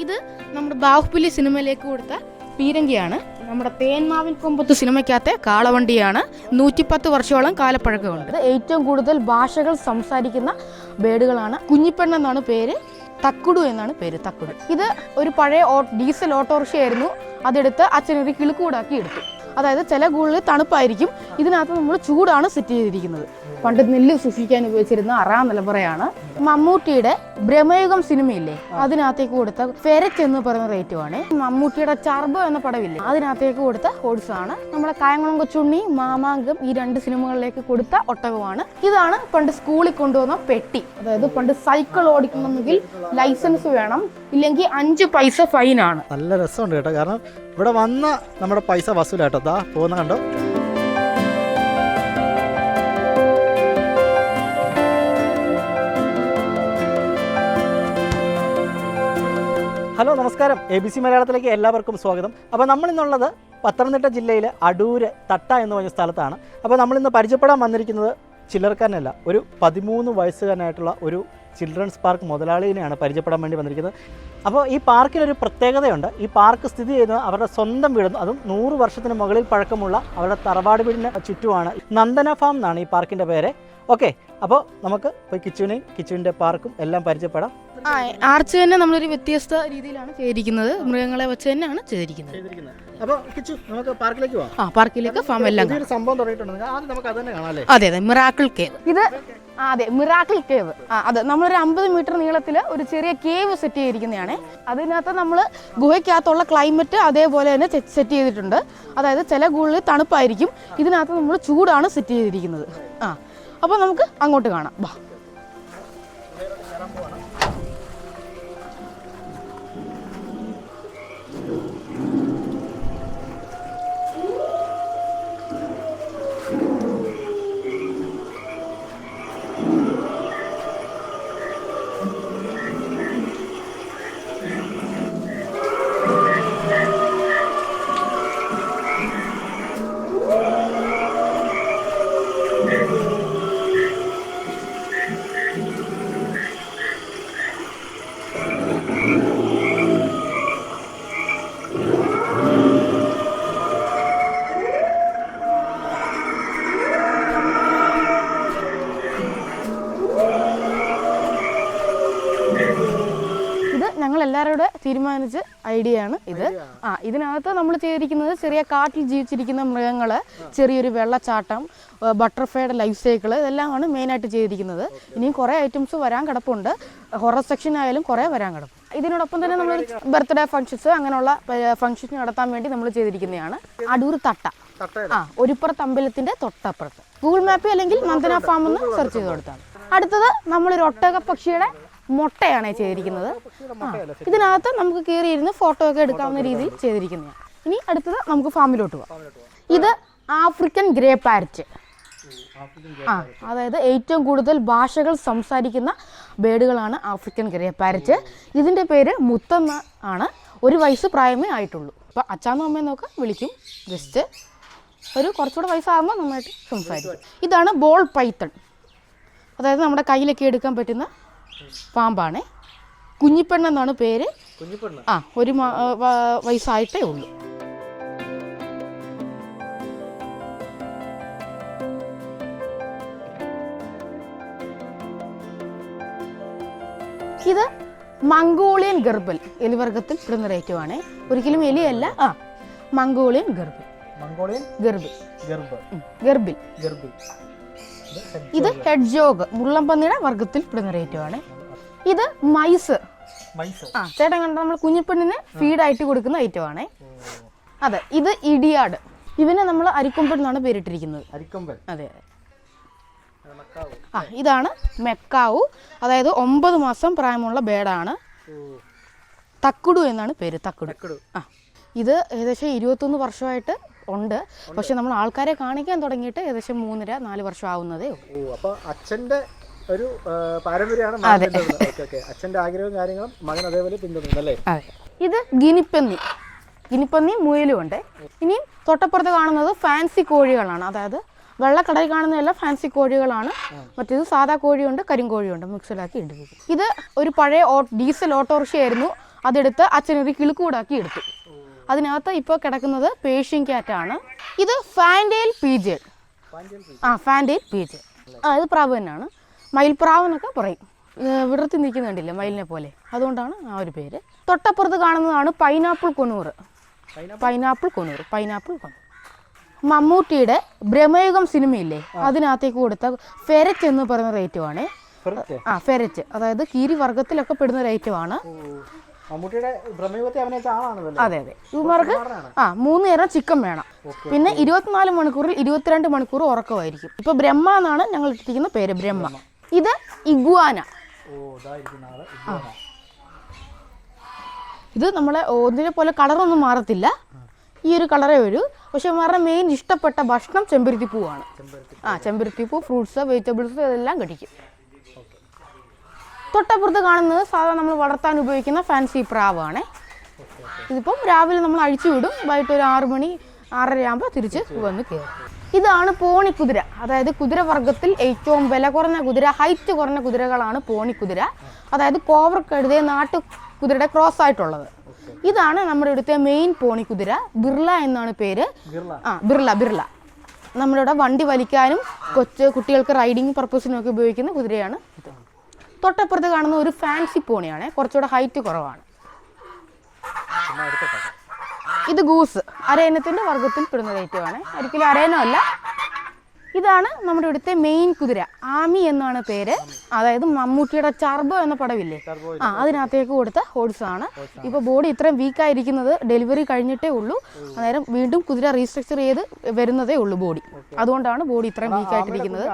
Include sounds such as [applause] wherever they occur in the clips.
ഇത് നമ്മുടെ ബാഹുബലി സിനിമയിലേക്ക് കൊടുത്ത പീരങ്കിയാണ്. നമ്മുടെ തേന്മാവിൻ കൊമ്പത്ത് സിനിമയ്ക്കകത്തെ കാളവണ്ടിയാണ്. നൂറ്റിപ്പത്ത് വർഷമോളം കാലപ്പഴക്കമുണ്ട്. ഏറ്റവും കൂടുതൽ ഭാഷകൾ സംസാരിക്കുന്ന ബേഡുകളാണ്. കുഞ്ഞിപ്പെണ്ണ എന്നാണ് പേര്. തക്കുടു എന്നാണ് പേര് തക്കുടു. ഇത് ഒരു പഴയ ഡീസൽ ഓട്ടോറിക്ഷ ആയിരുന്നു. അതെടുത്ത് അച്ഛനൊരു കിളുക്കൂടാക്കി എടുത്തു. അതായത് ചില കൂടുതൽ തണുപ്പായിരിക്കും. ഇതിനകത്ത് നമ്മൾ ചൂടാണ് സെറ്റ് ചെയ്തിരിക്കുന്നത്. പണ്ട് നെല്ല് സൂക്ഷിക്കാൻ ഉപയോഗിച്ചിരുന്ന അറാം നിലവറയാണ് മമ്മൂട്ടിയുടെ ബ്രഹ്മയുഗം സിനിമയില്ലേ? അതിനകത്തേക്ക് കൊടുത്ത ഫെരച്ച് എന്ന് പറയുന്ന റേറ്റുമാണ് മമ്മൂട്ടിയുടെ ചർബ എന്ന പടമില്ലേ അതിനകത്തേക്ക് കൊടുത്ത ആണ്. നമ്മുടെ കായംകുളം കൊച്ചുണ്ണി മാമാങ്കം ഈ രണ്ട് സിനിമകളിലേക്ക് കൊടുത്ത ഒട്ടകമാണ്. ഇതാണ് പണ്ട് സ്കൂളിൽ കൊണ്ടുവന്ന പെട്ടി. അതായത് പണ്ട് സൈക്കിൾ ഓടിക്കണമെങ്കിൽ ലൈസൻസ് വേണം. ഇല്ലെങ്കിൽ അഞ്ച് പൈസ ഫൈനാണ് നല്ല രസമുണ്ട് കേട്ടോ. കാരണം ഇവിടെ വന്ന നമ്മുടെ പൈസ വസൂലാട്ടോ. പോകുന്ന കണ്ടോ? ഹലോ നമസ്കാരം. എ ബി സി മലയാളത്തിലേക്ക് എല്ലാവർക്കും സ്വാഗതം. അപ്പോൾ നമ്മളിന്നുള്ളത് പത്തനംതിട്ട ജില്ലയിലെ അടൂര് തട്ട എന്ന് പറഞ്ഞ സ്ഥലത്താണ്. അപ്പോൾ നമ്മളിന്ന് പരിചയപ്പെടാൻ വന്നിരിക്കുന്നത് ചിലർക്കാരനല്ല ഒരു പതിമൂന്ന് വയസ്സുകാരനായിട്ടുള്ള ഒരു ചിൽഡ്രൻസ് പാർക്ക് മുതലാളിനെയാണ് പരിചയപ്പെടാൻ വേണ്ടി വന്നിരിക്കുന്നത്. അപ്പോൾ ഈ പാർക്കിനൊരു പ്രത്യേകതയുണ്ട്. ഈ പാർക്ക് സ്ഥിതി ചെയ്യുന്നത് അവരുടെ സ്വന്തം വീട് അതും നൂറ് വർഷത്തിന് മുകളിൽ പഴക്കമുള്ള അവരുടെ തറവാട് വീടിന് ചുറ്റുമാണ്. നന്ദന ഫാം എന്നാണ് ഈ പാർക്കിന്റെ പേര്. ഓക്കെ അപ്പോൾ നമുക്ക് പോയി കിച്ചുവിനെയും കിച്ചുവിന്റെ പാർക്കും എല്ലാം പരിചയപ്പെടാം. ആ ആർച്ച് തന്നെ നമ്മളൊരു വ്യത്യസ്ത രീതിയിലാണ് ചെയ്തിരിക്കുന്നത്. മൃഗങ്ങളെ വെച്ച് തന്നെയാണ് ചെയ്തിരിക്കുന്നത്. അപ്പോൾ കിച്ചു നമുക്ക് പാർക്കിലേക്ക് പോവാം. ആ പാർക്കിലേക്ക് ഫാം എല്ലാം കാണാം. പുതിയൊരു സംഭവം തുടങ്ങിയിട്ടുണ്ട് ആദ്യം നമുക്ക് അത് തന്നെ അതെ അതെ മിറാക്കിൾ കേവ് ഇത് ആ, അതെ മിറാക്കിൾ കേവ് ആ അതെ നമ്മളൊരു അമ്പത് മീറ്റർ നീളത്തിൽ ഒരു ചെറിയ കേവ് സെറ്റ് ചെയ്തിരിക്കുന്നതാണ്. അതിനകത്ത് നമ്മൾ ഗുഹയ്ക്കകത്തുള്ള ക്ലൈമറ്റ് അതേപോലെ തന്നെ സെറ്റ് ചെയ്തിട്ടുണ്ട്. അതായത് ചില ഗുളിൽ തണുപ്പായിരിക്കും. ഇതിനകത്ത് നമ്മൾ ചൂടാണ് സെറ്റ് ചെയ്തിരിക്കുന്നത്. ആ അപ്പോൾ നമുക്ക് അങ്ങോട്ട് കാണാം. വാ. തീരുമാനിച്ച ഐഡിയ ആണ് ഇത് ആ ഇതിനകത്ത് നമ്മൾ ചെയ്തിരിക്കുന്നത് ചെറിയ കാട്ടിൽ ജീവിച്ചിരിക്കുന്ന മൃഗങ്ങൾ ചെറിയൊരു വെള്ളച്ചാട്ടം ബട്ടർഫ്ലൈയുടെ ലൈഫ് സൈക്കിൾ ഇതെല്ലാമാണ് മെയിനായിട്ട് ചെയ്തിരിക്കുന്നത്. ഇനിയും കുറേ ഐറ്റംസ് വരാൻ കിടപ്പുണ്ട്. ഹൊറർ സെക്ഷൻ ആയാലും കുറേ വരാൻ കിടപ്പും ഇതിനോടൊപ്പം തന്നെ നമ്മൾ ബർത്ത്ഡേ ഫംഗ്ഷൻസ് അങ്ങനെയുള്ള ഫംഗ്ഷൻ നടത്താൻ വേണ്ടി നമ്മൾ ചെയ്തിരിക്കുന്നതാണ്. അടൂർ തട്ട. ആ ഒരുപ്പുറത്ത് അമ്പലത്തിന്റെ തൊട്ടപ്പുറത്ത്. ഗൂഗിൾ മാപ്പ് അല്ലെങ്കിൽ നന്ദന ഫാം എന്ന് സെർച്ച് ചെയ്ത് കൊടുത്താണ് അടുത്തത് നമ്മളൊരു ഒട്ടക പക്ഷിയുടെ മുട്ടയാണ് ചെയ്തിരിക്കുന്നത്. ഇതിനകത്ത് നമുക്ക് കീറിയിരുന്ന് ഫോട്ടോ ഒക്കെ എടുക്കാവുന്ന രീതിയിൽ ചെയ്തിരിക്കുന്നതാണ്. ഇനി അടുത്തത് നമുക്ക് ഫാമിലോട്ട് പോകാം ഇത് ആഫ്രിക്കൻ ഗ്രേ പാരറ്റ് ആ അതായത് ഏറ്റവും കൂടുതൽ ഭാഷകൾ സംസാരിക്കുന്ന ബേഡുകളാണ് ആഫ്രിക്കൻ ഗ്രേ പാരറ്റ് ഇതിന്റെ പേര് മുത്തെന്ന് ആണ്. ഒരു വയസ്സ് പ്രായമേ ആയിട്ടുള്ളൂ. അപ്പോൾ അച്ചാന്നും അമ്മയെന്നൊക്കെ വിളിക്കും. ജസ്റ്റ് ഒരു കുറച്ചുകൂടെ വയസ്സാകുമ്പോൾ നന്നായിട്ട് സംസാരിക്കും. ഇതാണ് ബോൾ പൈത്തൺ അതായത് നമ്മുടെ കയ്യിലൊക്കെ എടുക്കാൻ പറ്റുന്ന പാമ്പാണ്. കുഞ്ഞിപ്പെണ്ണെന്നാണ് പേര്. ആ ഒരു വയസ്സായിട്ടേ ഉള്ളൂ. ഇത് മംഗോളിയൻ ഗർബൽ എലിവർഗത്തിൽ പെടുന്ന റേറ്റുമാണ് ഒരിക്കലും എലിയല്ല. ആ മംഗോളിയൻ ഗർബിൽ. മംഗോളിയൻ ഗർബിൽ. ഗർഭ ഉം, ഗർബിൽ. ഇത് ഹെഡ്ജോഗ് മുള്ളംപന്നിയുടെ വർഗത്തിൽ പെടുന്ന റേറ്റുമാണ് ഇത് മൈസ് ആ ചേട്ടൻ കണ്ട നമ്മൾ കുഞ്ഞിപ്പെണ്ണിന് ഫീഡായിട്ട് കൊടുക്കുന്ന ഐറ്റമാണ് അതെ ഇത് ഇടിയാട്. ഇവനെ നമ്മൾ അരിക്കൊമ്പൻ എന്നാണ് പേരിട്ടിരിക്കുന്നത്. അതെ. ആ ഇതാണ് മെക്കാവു. അതായത് ഒമ്പത് മാസം പ്രായമുള്ള ബേഡാണ്. തക്കുടു എന്നാണ് പേര് തക്കുടു. തക്കുടു. ആ ഇത് ഏകദേശം ഇരുപത്തൊന്ന് വർഷമായിട്ട് ഉണ്ട്. പക്ഷെ നമ്മൾ ആൾക്കാരെ കാണിക്കാൻ തുടങ്ങിയിട്ട് ഏകദേശം മൂന്നര നാല് വർഷം ആവുന്നതേ ഉള്ളൂ. അച്ഛന്റെ ഒരു പാരമ്പര്യമാണ്. അച്ഛന്റെ ആഗ്രഹവും കാര്യങ്ങളും മകൻ അതേപോലെ പിന്തുടരുന്നു അല്ലേ? അതെ. ഇത് ഗിനിപ്പന്നി. ഗിനിപ്പന്നി മുയലും ഉണ്ട്. ഇനി തൊട്ടപ്പുറത്ത് കാണുന്നത് ഫാൻസി കോഴികളാണ്. അതായത് വെള്ളക്കടയിൽ കാണുന്നതെല്ലാം ഫാൻസി കോഴികളാണ്. മറ്റേത് സാധാ കോഴിയുണ്ട് കരിങ്കോഴിയുണ്ട്. മിക്സിലാക്കി ഇടുന്നത് ഇത് ഒരു പഴയ ഡീസൽ ഓട്ടോറിക്ഷയായിരുന്നു. അതെടുത്ത് അച്ഛനൊരു കിളുക്കൂടാക്കി എടുത്തു. അതിനകത്ത് ഇപ്പോൾ കിടക്കുന്നത് പേഷ്യൻ ക്യാറ്റാണ് ഇത് ഫാൻഡേൽ പീജ് ആ ഫാൻഡേൽ പീജ് ആ ഇത് പ്രാവ് തന്നെയാണ്. മയിൽപ്രാവ് എന്നൊക്കെ പറയും. വിടർത്തി നിൽക്കുന്നുണ്ടില്ല മയിലിനെ പോലെ? അതുകൊണ്ടാണ് ആ ഒരു പേര്. തൊട്ടപ്പുറത്ത് കാണുന്നതാണ് പൈനാപ്പിൾ കൊണൂറ് പൈനാപ്പിൾ കൊണൂർ പൈനാപ്പിൾ കൊണൂർ മമ്മൂട്ടിയുടെ ഭ്രമയുഗം സിനിമയില്ലേ? അതിനകത്തേക്ക് കൊടുത്ത ഫെരറ്റ് എന്ന് പറയുന്ന റേറ്റുമാണ് ആ ഫെരറ്റ് അതായത് കീരി വർഗത്തിലൊക്കെ പെടുന്ന റേറ്റുമാണ് മമ്മൂട്ടിയുടെ അഭിനയിച്ച അതെ അതെ. ഇവന്മാർക്ക് ആ മൂന്ന് നേരം ചിക്കൻ വേണം. പിന്നെ ഇരുപത്തിനാല് മണിക്കൂറിൽ ഇരുപത്തിരണ്ട് മണിക്കൂർ ഉറക്കമായിരിക്കും. ഇപ്പൊ ബ്രഹ്മ എന്നാണ് ഞങ്ങൾ ഇട്ടിരിക്കുന്ന പേര് ബ്രഹ്മ. ഇത് ഇഗ്വാന. ഇത് നമ്മളെ ഒന്നിനെ പോലെ കളറൊന്നും മാറത്തില്ല. ഈ ഒരു കളറേ വരൂ പക്ഷെ മാറുന്ന മെയിൻ ഇഷ്ടപ്പെട്ട ഭക്ഷണം ചെമ്പരുത്തി പൂവാണ് ചെമ്പരത്തി ആ ചെമ്പരുത്തിപ്പൂ പൂ ഫ്രൂട്ട്സ് വെജിറ്റബിൾസ് ഇതെല്ലാം കഴിക്കും. തൊട്ടപ്പുറത്ത് കാണുന്നത് സാധാരണ നമ്മൾ വളർത്താൻ ഉപയോഗിക്കുന്ന ഫാൻസി പ്രാവാണ്. ഇതിപ്പം രാവിലെ നമ്മൾ അഴിച്ചു വിടും. വൈകിട്ട് ഒരു ആറു മണി ആറര ആകുമ്പോൾ തിരിച്ച് വന്ന് കയറും ഇതാണ് പോണി കുതിര. അതായത് കുതിരവർഗത്തിൽ ഏറ്റവും വില കുറഞ്ഞ കുതിര ഹൈറ്റ് കുറഞ്ഞ കുതിരകളാണ് പോണി കുതിര. അതായത് കോവർ കഴുതേ നാട്ടു കുതിരയുടെ ക്രോസ് ആയിട്ടുള്ളത്. ഇതാണ് നമ്മുടെ ഇവിടുത്തെ മെയിൻ പോണി കുതിര. ബിർള എന്നാണ് പേര്. ആ ബിർള ബിർള. നമ്മളിവിടെ വണ്ടി വലിക്കാനും കൊച്ചു കുട്ടികൾക്ക് റൈഡിങ് പർപ്പസിനും ഒക്കെ ഉപയോഗിക്കുന്ന കുതിരയാണ് ഇത്. തൊട്ടപ്പുറത്ത് കാണുന്ന ഒരു ഫാൻസി പോണിയാണ്. കുറച്ചുകൂടെ ഹൈറ്റ് കുറവാണ്. ഇത് ഗൂസ് അരയനത്തിന്റെ വർഗത്തിൽ പെടുന്ന ഐറ്റമാണ് ഒരിക്കലും അരയനം അല്ല ഇതാണ് നമ്മുടെ ഇവിടുത്തെ മെയിൻ കുതിര. ആമി എന്നാണ് പേര്. അതായത് മമ്മൂട്ടിയുടെ ചർബോ എന്ന പടവില്ലേ? ആ അതിനകത്തേക്ക് കൊടുത്ത ഹോഴ്സ് ആണ് ഇപ്പോൾ ബോഡി ഇത്രയും വീക്കായിരിക്കുന്നത് ഡെലിവറി കഴിഞ്ഞിട്ടേ ഉള്ളൂ. അന്നേരം വീണ്ടും കുതിര റീസ്ട്രക്ചർ ചെയ്ത് വരുന്നതേ ഉള്ളൂ ബോഡി അതുകൊണ്ടാണ് ബോഡി ഇത്രയും വീക്കായിട്ടിരിക്കുന്നത്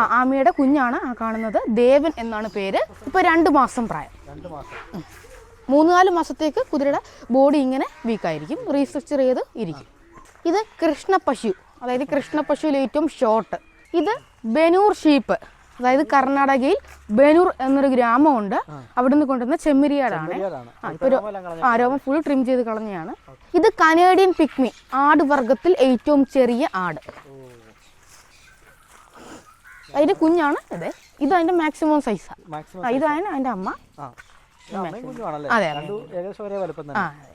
ആ ആമിയുടെ കുഞ്ഞാണ് ആ കാണുന്നത്. ദേവൻ എന്നാണ് പേര്. ഇപ്പോൾ രണ്ട് മാസം പ്രായം. മൂന്ന് നാല് മാസത്തേക്ക് കുതിരയുടെ ബോഡി ഇങ്ങനെ വീക്കായിരിക്കും റീസ്ട്രക്ചർ ചെയ്ത് ഇരിക്കും. ഇത് കൃഷ്ണ പശു. അതായത് കൃഷ്ണ പശുവിൽ ഏറ്റവും ഷോർട്ട് ഇത് ബനൂർ ഷീപ്പ് അതായത് കർണാടകയിൽ ബനൂർ എന്നൊരു ഗ്രാമമുണ്ട്. അവിടെ നിന്ന് കൊണ്ടുവന്ന ചെമ്മരിയാടാണ്. ആ രോമം ഫുൾ ട്രിം ചെയ്ത് കളഞ്ഞാണ് ഇത് കനേഡിയൻ പിക്മി ആട് വർഗത്തിൽ ഏറ്റവും ചെറിയ ആട്. അതിന്റെ കുഞ്ഞാണ് അതെ ഇത് അതിന്റെ മാക്സിമം സൈസാണ് ഇതാണ് അതിന്റെ അമ്മ. ആ അതെ.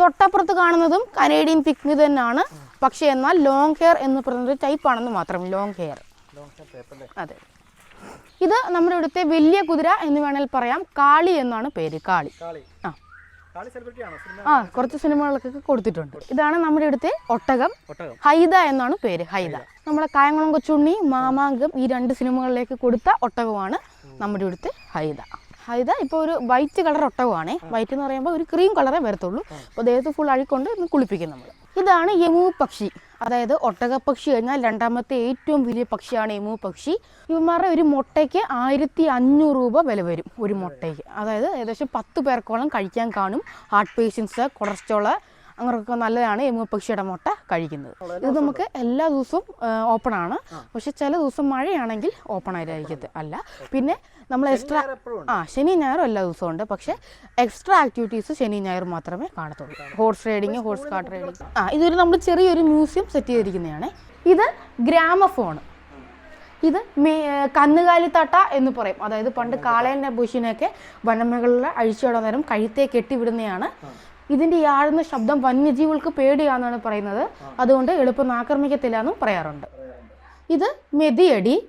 തൊട്ടപ്പുറത്ത് കാണുന്നതും കനേഡിയൻ പിഗ്മി തന്നെയാണ്. പക്ഷേ എന്നാൽ ലോങ് ഹെയർ എന്ന് പറയുന്നൊരു ടൈപ്പ് ആണെന്ന് മാത്രം ലോങ് ഹെയർ അതെ. ഇത് നമ്മുടെ ഇവിടുത്തെ വലിയ കുതിര എന്ന് വേണമെങ്കിൽ പറയാം. കാളി എന്നാണ് പേര് കാളി. ആ. ആ കുറച്ച് സിനിമകളൊക്കെ കൊടുത്തിട്ടുണ്ട്. ഇതാണ് നമ്മുടെ ഇവിടുത്തെ ഒട്ടകം. ഹൈദ എന്നാണ് പേര് ഹൈദ. നമ്മളെ കായംകുളം കൊച്ചുണ്ണി മാമാങ്കം ഈ രണ്ട് സിനിമകളിലേക്ക് കൊടുത്ത ഒട്ടകമാണ് നമ്മുടെ ഇവിടുത്തെ ഹൈദ. ഹൈദ ഇപ്പോൾ ഒരു വൈറ്റ് കളർ ഒട്ടകമാണ്. വൈറ്റ് എന്ന് പറയുമ്പോൾ ഒരു ക്രീം കളറേ വരത്തുള്ളൂ. അപ്പോൾ ദേഹത്ത് ഫുൾ അഴിക്കൊണ്ട് ഇന്ന് കുളിപ്പിക്കും നമ്മൾ ഇതാണ് യമു പക്ഷി. അതായത് ഒട്ടക പക്ഷി കഴിഞ്ഞാൽ രണ്ടാമത്തെ ഏറ്റവും വലിയ പക്ഷിയാണ് യമു പക്ഷി. ഇവന്മാരുടെ ഒരു മുട്ടയ്ക്ക് ആയിരത്തി അഞ്ഞൂറ് രൂപ വില വരും ഒരു മുട്ടയ്ക്ക്. അതായത് ഏകദേശം പത്ത് പേർക്കോളം കഴിക്കാൻ കാണും. ഹാർട്ട് പേഷ്യൻസ് കൊളസ്ട്രോൾ അങ്ങനെയൊക്കെ നല്ലതാണ് എമു പക്ഷിയുടെ മുട്ട കഴിക്കുന്നത്. ഇത് നമുക്ക് എല്ലാ ദിവസവും ഓപ്പൺ ആണ്. പക്ഷെ ചില ദിവസം മഴയാണെങ്കിൽ ഓപ്പൺ ആയിരിക്കത്ത് അല്ല. പിന്നെ നമ്മൾ എക്സ്ട്രാ ആ ശനി ഞായറും എല്ലാ ദിവസവും ഉണ്ട്. പക്ഷെ എക്സ്ട്രാ ആക്ടിവിറ്റീസ് ശനി ഞായർ മാത്രമേ കാണത്തുള്ളൂ. Horse riding horse cart riding ആ ഇതൊരു നമ്മൾ ചെറിയൊരു മ്യൂസിയം സെറ്റ് ചെയ്തിരിക്കുന്നതാണ്. ഇത് ഗ്രാമഫോൺ. ഇത് മേ കന്നുകാലിത്തട്ട എന്ന് പറയും. അതായത് പണ്ട് കാളേലിന്റെ ബുഷിനെയൊക്കെ വനമകളിൽ അഴിച്ചുവിടാൻ നേരം കഴുത്തേ കെട്ടിവിടുന്നതാണ്. ഇതിന്റെ ഈ ആഴ്ന്ന ശബ്ദം വന്യജീവികൾക്ക് പേടിയാണെന്നാണ് പറയുന്നത്. അതുകൊണ്ട് എളുപ്പം ആക്രമിക്കത്തില്ല എന്നും പറയാറുണ്ട്. ഇത് മെതിയടി.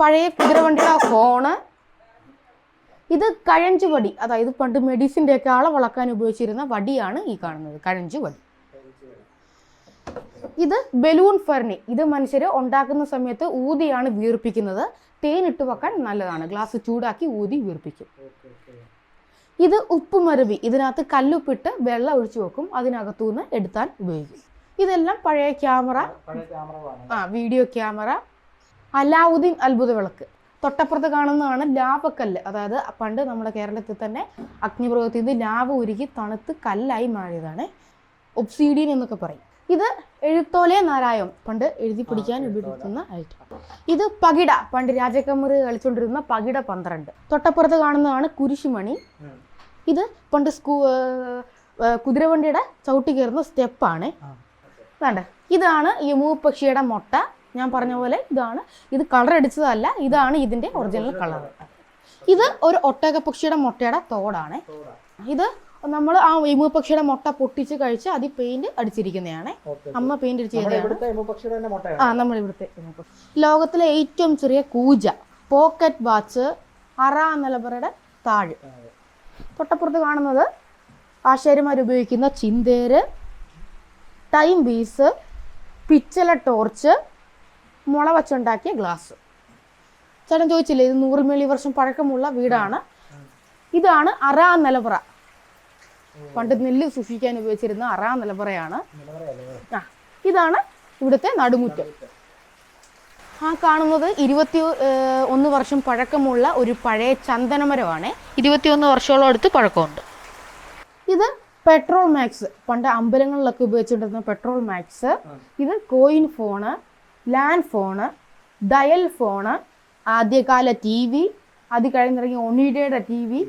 പഴയ കുതിരവണ്ടിയുടെ ഹോണ് ഇത് കഴഞ്ചുവടി. അതായത് പണ്ട് മെഡിസിന്റെ ഒക്കെ ആളെ വളക്കാൻ ഉപയോഗിച്ചിരുന്ന വടിയാണ് ഈ കാണുന്നത്. കഴഞ്ചുവടി. ഇത് ബലൂൺ ഫെർണി. ഇത് മനുഷ്യർ ഉണ്ടാക്കുന്ന സമയത്ത് ഊതിയാണ് വീർപ്പിക്കുന്നത്. തേനിട്ട് വെക്കാൻ നല്ലതാണ്. ഗ്ലാസ് ചൂടാക്കി ഊതി വീർപ്പിക്കും. ഇത് ഉപ്പുമരവി. ഇതിനകത്ത് കല്ലുപ്പിട്ട് വെള്ളം ഒഴിച്ചു വെക്കും. അതിനകത്തു നിന്ന് എടുത്താൻ ഉപയോഗിക്കും. ഇതെല്ലാം പഴയ ക്യാമറ. ആ വീഡിയോ ക്യാമറ. അലാവുദ്ദീൻ അത്ഭുത വിളക്ക്. തൊട്ടപ്പുറത്ത് കാണുന്നതാണ് ലാവക്കല്ല്. അതായത് പണ്ട് നമ്മുടെ കേരളത്തിൽ തന്നെ അഗ്നിപർവതത്തിൽ നിന്ന് ലാവ് ഉരുകി തണുത്ത് കല്ലായി മാറിയതാണ് ഒബ്സീഡിയൻ എന്നൊക്കെ പറയും. ഇത് എഴുത്തോലെ നാരായം പണ്ട് എഴുതി പിടിക്കാൻ ഉപയോഗിക്കുന്ന ഐറ്റം. ഇത് പകിട. പണ്ട് രാജകമ്മറി കളിച്ചുകൊണ്ടിരുന്ന പകിട പന്ത്രണ്ട്. തൊട്ടപ്പുറത്ത് കാണുന്നതാണ് കുരിശുമണി. ഇത് പണ്ട് സ്കൂ കുതിരവണ്ടിയുടെ ചവിട്ടി കയറുന്ന സ്റ്റെപ്പാണ്. വേണ്ട ഇതാണ് യമു പക്ഷിയുടെ മുട്ട. ഞാൻ പറഞ്ഞ പോലെ ഇതാണ്. ഇത് കളർ അടിച്ചതല്ല ഇതാണ് ഇതിന്റെ ഒറിജിനൽ കളർ. ഇത് ഒരു ഒട്ടകപ്പക്ഷിയുടെ മുട്ടയുടെ തോടാണ്. ഇത് നമ്മൾ ആ എമു പക്ഷിയുടെ മുട്ട പൊട്ടിച്ച് കഴിച്ച് അതിൽ പെയിന്റ് അടിച്ചിരിക്കുന്നതാണ്. അമ്മ പെയിന്റ് മുട്ടയാണ്. ആ നമ്മൾ ഇവിടുത്തെ ലോകത്തിലെ ഏറ്റവും ചെറിയ കൂജ പോക്കറ്റ് വാച്ച് അറ നിലവറയുടെ താഴ്. തൊട്ടപ്പുറത്ത് കാണുന്നത് ആശാരിമാർ ഉപയോഗിക്കുന്ന ചിന്തേര് ടൈം പീസ് പിച്ചല ടോർച്ച് മുള വച്ചുണ്ടാക്കിയ ഗ്ലാസ്. ചേട്ടൻ ചോദിച്ചില്ലേ ഇത് നൂറ് മില്ലി വർഷം പഴക്കമുള്ള വീടാണ്? ഇതാണ് അറാ നിലവറ. പണ്ട് നെല്ല് സൂക്ഷിക്കാൻ ഉപയോഗിച്ചിരുന്ന അറാ നിലവറയാണ്. ആ ഇതാണ് ഇവിടുത്തെ നടുമുറ്റം. ആ കാണുന്നത് ഇരുപത്തി ഒന്ന് വർഷം പഴക്കമുള്ള ഒരു പഴയ ചന്ദനമരമാണ്. ഇരുപത്തിയൊന്ന് വർഷത്തോളം അടുത്ത് പഴക്കമുണ്ട്. ഇത് പെട്രോൾ മാക്സ് പണ്ട് അമ്പലങ്ങളിലൊക്കെ ഉപയോഗിച്ചുകൊണ്ടിരുന്ന പെട്രോൾ മാക്സ് ഇത് coin phone land phone dial phone ആദ്യകാല ടി വി അത് കഴിഞ്ഞിറങ്ങിയ ഒണിഡയുടെ ടി വി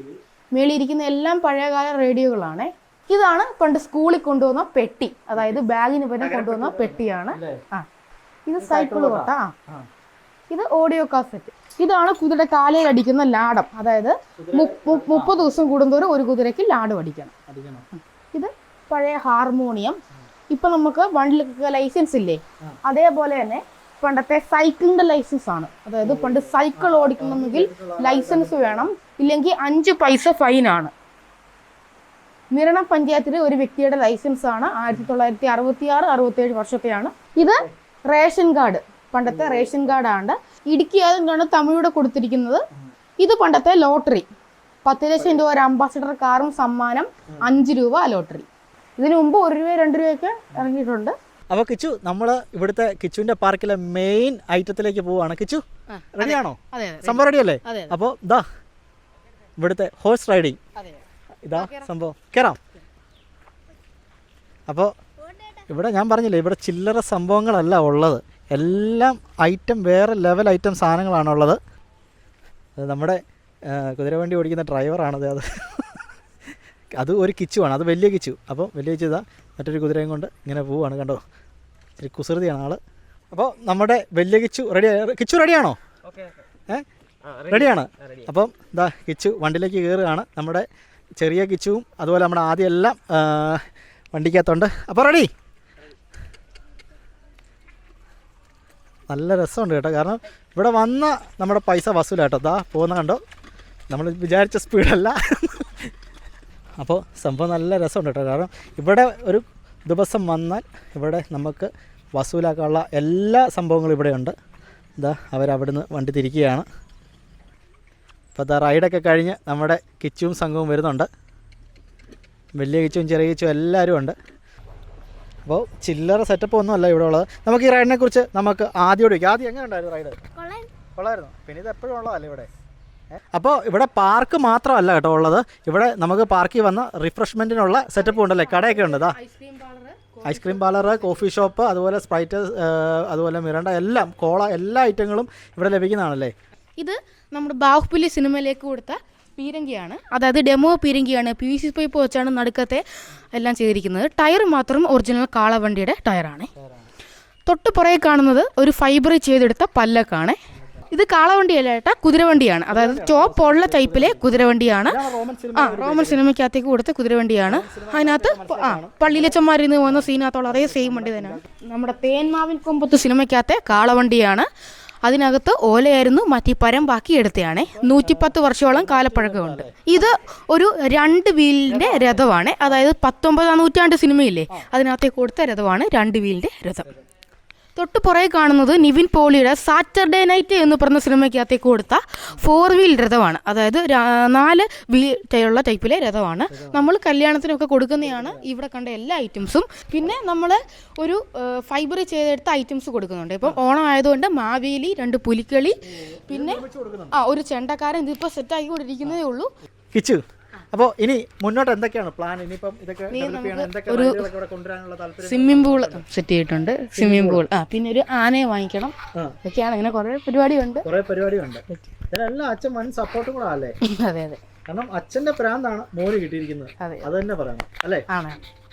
മേളിയിരിക്കുന്ന എല്ലാം പഴയകാല റേഡിയോകളാണ്. ഇതാണ് പണ്ട് സ്കൂളിൽ കൊണ്ടുവന്ന പെട്ടി. അതായത് ബാഗിന് പകരം കൊണ്ടുവന്ന പെട്ടിയാണ്. ആ ഇത് സൈക്കിൾ കൊട്ട ആ. ഇത് ഓഡിയോ കാസറ്റ് ഇതാണ് കുതിരയുടെ കാലയിൽ അടിക്കുന്ന ലാടം. അതായത് മുപ്പത് ദിവസം കൂടുന്തോറും ഒരു കുതിരയ്ക്ക് ലാടം അടിക്കണം അടിക്കണം ഇത് പഴയ ഹാർമോണിയം. ഇപ്പൊ നമുക്ക് വണ്ടിലൊക്കെ ലൈസൻസ് ഇല്ലേ? അതേപോലെ തന്നെ പണ്ടത്തെ സൈക്കിളിന്റെ ലൈസൻസ് ആണ്. അതായത് പണ്ട് സൈക്കിൾ ഓടിക്കണമെങ്കിൽ ലൈസൻസ് വേണം. ഇല്ലെങ്കിൽ അഞ്ച് പൈസ ഫൈനാണ് നിരണം പഞ്ചായത്തിലെ ഒരു വ്യക്തിയുടെ ലൈസൻസ് ആണ് ആയിരത്തി തൊള്ളായിരത്തി അറുപത്തി ആറ് അറുപത്തി ഏഴ് വർഷത്തെയാണ്. ഇത് റേഷൻ കാർഡ്. പണ്ടത്തെ റേഷൻ കാർഡാണ്. ഇടുക്കി അതുകൊണ്ടാണ് തമിഴിലൂടെ കൊടുത്തിരിക്കുന്നത്. ഇത് പണ്ടത്തെ ലോട്ടറി. പത്ത് ലക്ഷം രൂപ ഒരു അംബാസിഡർ കാറും സമ്മാനം അഞ്ച് രൂപ ലോട്ടറി. ഇതിനു മുമ്പ് ഒരു രൂപ രണ്ട് രൂപയൊക്കെ ഇറങ്ങിയിട്ടുണ്ട്. അപ്പോൾ കിച്ചു നമ്മൾ ഇവിടുത്തെ കിച്ചുവിന്റെ പാർക്കിലെ മെയിൻ ഐറ്റത്തിലേക്ക് പോവാണ്. കിച്ചു റെഡിയാണോ? സംഭവം റെഡിയല്ലേ? അപ്പോൾ ഇതാ ഇവിടുത്തെ ഹോഴ്സ് റൈഡിങ്. ഇതാ സംഭവം. കേറാം. അപ്പോൾ ഇവിടെ ഞാൻ പറഞ്ഞില്ലേ ഇവിടെ ചില്ലറ സംഭവങ്ങളല്ല ഉള്ളത്. എല്ലാം ഐറ്റം വേറെ ലെവൽ ഐറ്റം സാധനങ്ങളാണുള്ളത് അത് നമ്മുടെ കുതിരവണ്ടി ഓടിക്കുന്ന ഡ്രൈവറാണത് അത് അത് ഒരു കിച്ചുവാണ് അത് വലിയ കിച്ചു. അപ്പം വലിയ കിച്ചു ഇതാ. മറ്റൊരു കുതിരയും കൊണ്ട് ഇങ്ങനെ പോവുകയാണ് കണ്ടോ? ഇത്തിരി കുസൃതിയാണ് ആൾ. അപ്പോൾ നമ്മുടെ വലിയ കിച്ചു റെഡി കിച്ചു റെഡിയാണോ ഏ? റെഡിയാണ് അപ്പം ഇതാ കിച്ചു വണ്ടിയിലേക്ക് കയറുകയാണ് നമ്മുടെ ചെറിയ കിച്ചുവും അതുപോലെ നമ്മുടെ ആദ്യം എല്ലാം വണ്ടിക്കകത്തുണ്ട്. അപ്പോൾ റെഡി നല്ല രസമുണ്ട് കേട്ടോ. കാരണം ഇവിടെ വന്ന നമ്മുടെ പൈസ വസൂലാട്ടോ. ദാ പോകുന്ന കണ്ടോ? നമ്മൾ വിചാരിച്ച സ്പീഡല്ല. അപ്പോൾ സംഭവം നല്ല രസമുണ്ട് കേട്ടോ. കാരണം ഇവിടെ ഒരു ദിവസം വന്നാൽ ഇവിടെ നമുക്ക് വസൂലാക്കാനുള്ള എല്ലാ സംഭവങ്ങളും ഇവിടെയുണ്ട് ഇതാ അവരവിടുന്ന് വണ്ടി തിരിക്കുകയാണ്. അപ്പോൾ ഇതാ റൈഡൊക്കെ കഴിഞ്ഞ് നമ്മുടെ കിച്ചുവും സംഘവും വരുന്നുണ്ട്. വലിയ കിച്ചും ചെറിയ കിച്ചും എല്ലാവരും ഉണ്ട്. അപ്പോൾ ചില്ലറ സെറ്റപ്പ് ഒന്നും അല്ല ഇവിടെ ഉള്ളത്. നമുക്ക് ഈ റൈഡിനെ കുറിച്ച് നമുക്ക് ആദ്യം ചോദിക്കാം ആദ്യം എങ്ങനെ ഉണ്ടായിരുന്നു റൈഡ് കൊള്ളായിരുന്നു. പിന്നെ ഇത് എപ്പോഴും ഉള്ളതല്ലേ ഇവിടെ? അപ്പോൾ ഇവിടെ പാർക്ക് മാത്രമല്ല കേട്ടോ ഉള്ളത്. ഇവിടെ നമുക്ക് പാർക്കിൽ വന്ന റിഫ്രഷ്മെന്റിനുള്ള സെറ്റപ്പ് ഉണ്ടല്ലേ? കടയൊക്കെ ഉണ്ട് ഇതാ ice cream parlour ice cream parlour coffee shop അതുപോലെ സ്പ്രൈറ്റ് അതുപോലെ മിറണ്ട എല്ലാം കോള എല്ലാ ഐറ്റങ്ങളും ഇവിടെ ലഭിക്കുന്നതാണല്ലേ? ഇത് നമ്മുടെ ബാഹുബലി സിനിമയിലേക്ക് കൊടുത്ത പീരങ്കിയാണ്. അതായത് ഡെമോ പീരങ്കിയാണ്. പി വി സി പൈപ്പ് വെച്ചാണ് നടുക്കത്തെ എല്ലാം ചെയ്തിരിക്കുന്നത്. ടയർ മാത്രം ഒറിജിനൽ കാളവണ്ടിയുടെ ടയറാണ് തൊട്ട് പുറകെ കാണുന്നത് ഒരു ഫൈബർ ചെയ്തെടുത്ത പല്ലക്കാണ്. ഇത് കാളവണ്ടിയല്ല ഏട്ടാ കുതിരവണ്ടിയാണ്. അതായത് ചോപ്പുള്ള ടൈപ്പിലെ കുതിരവണ്ടിയാണ്. റോമൻ ആ റോമൻ സിനിമയ്ക്കകത്തേക്ക് കൊടുത്ത കുതിരവണ്ടിയാണ്. അതിനകത്ത് ആ പള്ളിയിലച്ചന്മാരിൽ നിന്ന് പോകുന്ന സീനകത്തുള്ള അതേ സെയിം വണ്ടി തന്നെയാണ് നമ്മുടെ തേന്മാവിൻ കൊമ്പത്ത് സിനിമയ്ക്കകത്തെ കാളവണ്ടിയാണ്. അതിനകത്ത് ഓലയായിരുന്നു മാറ്റി പരം ബാക്കി എടുത്തതാണ് നൂറ്റിപ്പത്ത് വർഷമോളം കാലപ്പഴക്കമുണ്ട്. ഇത് ഒരു രണ്ട് വീലിന്റെ രഥമാണ്. അതായത് പത്തൊമ്പതാം നൂറ്റാണ്ട് സിനിമയില്ലേ? അതിനകത്തേക്ക് കൊടുത്ത രഥമാണ് രണ്ട് വീലിന്റെ രഥം. തൊട്ട് പുറകെ കാണുന്നത് നിവിൻ പോളിയുടെ സാറ്റർഡേ നൈറ്റ് എന്ന് പറഞ്ഞ സിനിമയ്ക്കകത്തേക്ക് കൊടുത്ത ഫോർ വീൽ രഥമാണ്. അതായത് നാല് വീൽ ഉള്ള ടൈപ്പിലെ രഥമാണ്. നമ്മൾ കല്യാണത്തിനൊക്കെ കൊടുക്കുന്നതാണ് ഇവിടെ കണ്ട എല്ലാ ഐറ്റംസും പിന്നെ നമ്മൾ ഒരു ഫൈബർ ചെയ്തെടുത്ത ഐറ്റംസ് കൊടുക്കുന്നുണ്ട്. ഇപ്പം ഓണം ആയതുകൊണ്ട് മാവേലി രണ്ട് പുലിക്കളി പിന്നെ ആ ഒരു ചെണ്ടക്കാരൻ. ഇതിപ്പോൾ സെറ്റാക്കിക്കൊണ്ടിരിക്കുന്നതേ ഉള്ളൂ. കിച്ചു അപ്പോൾ ഇനി മുന്നോട്ട് എന്തൊക്കെയാണ് പ്ലാൻ ഇനിയിപ്പം ഇതൊക്കെ ഒരു സ്വിമ്മിംഗ് പൂൾ സെറ്റ് ചെയ്തിട്ടുണ്ട്. സ്വിമ്മിംഗ് പൂൾ ആ പിന്നെ ഒരു ആനയെ വാങ്ങിക്കണം. ഇതൊക്കെയാണ് ഇങ്ങനെ കുറേ പരിപാടിയുണ്ട്. കുറേ പരിപാടിയുണ്ട്. ഇതെല്ലാം അച്ഛൻ വൻ സപ്പോർട്ടും കൂടെ അല്ലേ? [laughs] അതെ അതെ. കാരണം അച്ഛന്റെ പ്രാന്താണ് മോര് കിട്ടിയിരിക്കുന്നത്. അതെ. അത് തന്നെ പറയണം. അല്ലേ? ആണ്.